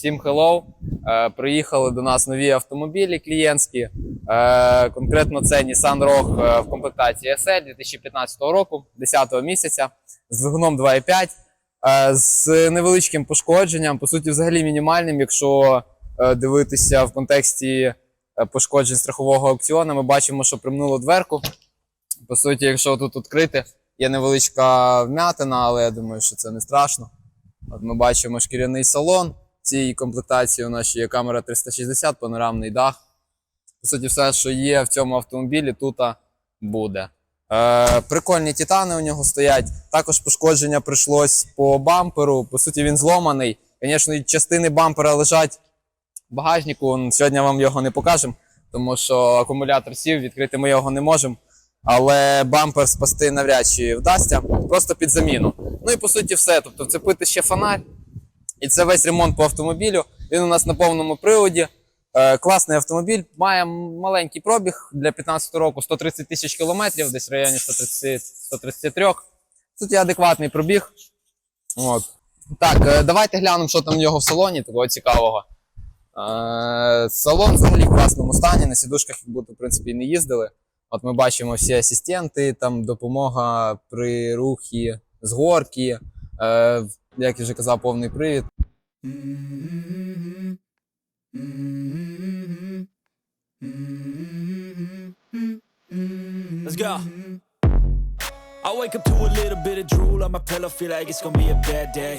Всім hello. Е, приїхали до нас нові автомобілі клієнтські. Е, конкретно це Nissan Rogue е, в комплектації SL 2015 року, 10 місяця, з двигуном 2.5, е, з невеличким пошкодженням, по суті, взагалі мінімальним, якщо дивитися в контексті пошкоджень страхового аукціону, ми бачимо, що примнуло дверку. По суті, якщо тут відкрити, є невеличка вмятина, але я думаю, що це не страшно. От ми бачимо шкіряний салон. Цій комплектації у нас ще є камера 360, панорамний дах. По суті, все, що є в цьому автомобілі, тут буде. Е, прикольні титани у нього стоять. Також пошкодження прийшлось по бамперу. По суті, він зломаний. Звісно, частини бампера лежать в багажнику. Сьогодні вам його не покажемо, тому що акумулятор сів, відкрити ми його не можемо. Але бампер спасти навряд чи вдасться, просто під заміну. Ну і по суті, все. Тобто, вцепити ще фонарь. І це весь ремонт по автомобілю. Він у нас на повному приводі. Е, класний автомобіль, має маленький пробіг для 15 року 130 тисяч кілометрів, десь в районі 130, 133. Тут є адекватний пробіг. От. Так, е, давайте глянемо, що там в нього в салоні, такого цікавого. Е, салон взагалі в класному стані, на сідушках як будто, в принципі, не їздили. От ми бачимо всі асистенти, там допомога при рухі з горки, як я вже казав, повний привід. Let's go. I wake up to a little bit of drool on my pillow, feel like it's gonna be a bad day.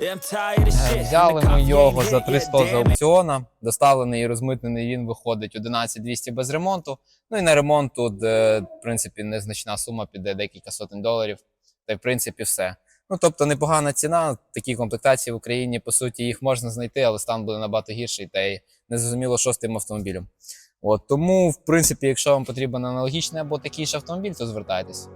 Yeah, I'm tired of shit. Взяли ми його за hit 300 yet, з аукціона. Доставлений і розмитнений він виходить 11200 без ремонту. Ну і на ремонт тут, е, в принципі, незначна сума піде декілька сотень доларів. Та й в принципі все. Ну тобто непогана ціна. Такі комплектації в Україні, по суті, їх можна знайти, але стан буде набагато гірший, та й незрозуміло, що з тим автомобілем. От тому, в принципі, якщо вам потрібен аналогічний або такий ж автомобіль, то звертайтесь.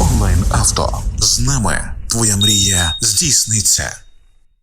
Онлайн авто з нами твоя мрія здійсниться.